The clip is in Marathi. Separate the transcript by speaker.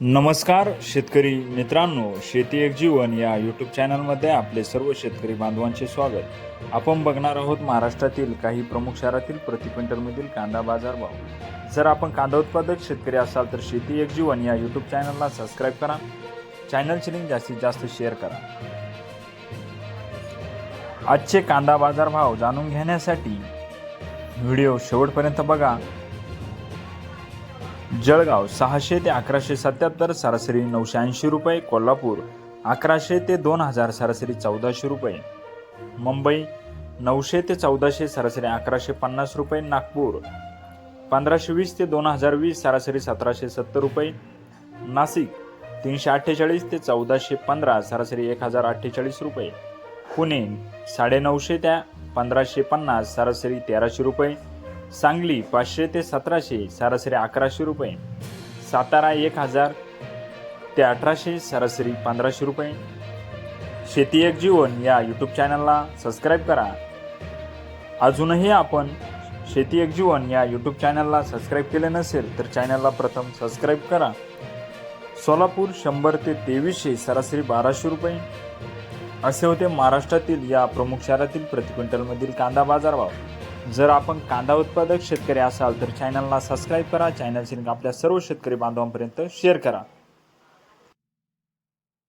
Speaker 1: नमस्कार शेतकरी मित्रांनो शेती एक जीवन या यूट्यूब चॅनलमध्ये आपले सर्व शेतकरी बांधवांचे स्वागत. आपण बघणार आहोत महाराष्ट्रातील काही प्रमुख शहरातील प्रति क्विंटलमधील कांदा बाजार भाव. जर आपण कांदा उत्पादक शेतकरी असाल तर शेती एक जीवन या यूट्यूब चॅनलला सबस्क्राईब करा. चॅनलची लिंक जास्तीत जास्त शेअर करा. आजचे कांदा बाजार भाव जाणून घेण्यासाठी व्हिडिओ शेवटपर्यंत बघा. जळगाव सहाशे ते अकराशे सत्याहत्तर सरासरी नऊशे ऐंशी रुपये कोल्हापूर अकराशे ते दोन हजार सरासरी चौदाशे रुपये. मुंबई नऊशे ते चौदाशे सरासरी अकराशे पन्नास रुपये नागपूर पंधराशे वीस ते दोन हजार वीस सरासरी सतराशे सत्तर रुपये. नाशिक तीनशे अठ्ठेचाळीस ते चौदाशे पंधरा सरासरी एक हजार अठ्ठेचाळीस रुपये. पुणे साडेनऊशे त्या पंधराशे पन्नास सरासरी तेराशे रुपये. सांगली पाचशे ते सतराशे सरासरी अकराशे रुपये. सातारा एक हजार ते अठराशे सरासरी पंधराशे रुपये. शेती एक जीवन या यूट्यूब चॅनलला सबस्क्राईब करा. अजूनही आपण शेती एक जीवन या यूट्यूब चॅनलला सबस्क्राईब केले नसेल तर चॅनलला प्रथम सबस्क्राईब करा. सोलापूर शंभर ते तेवीसशे सरासरी बाराशे रुपये. असे होते महाराष्ट्रातील या प्रमुख शहरातील प्रति क्विंटलमधील कांदा बाजारभाव. जर आपण कांदा उत्पादक शेतकरी असाल तर चॅनलला सबस्क्राईब करा. चॅनलची लिंक आपल्या सर्व शेतकरी बांधवांपर्यंत शेअर करा.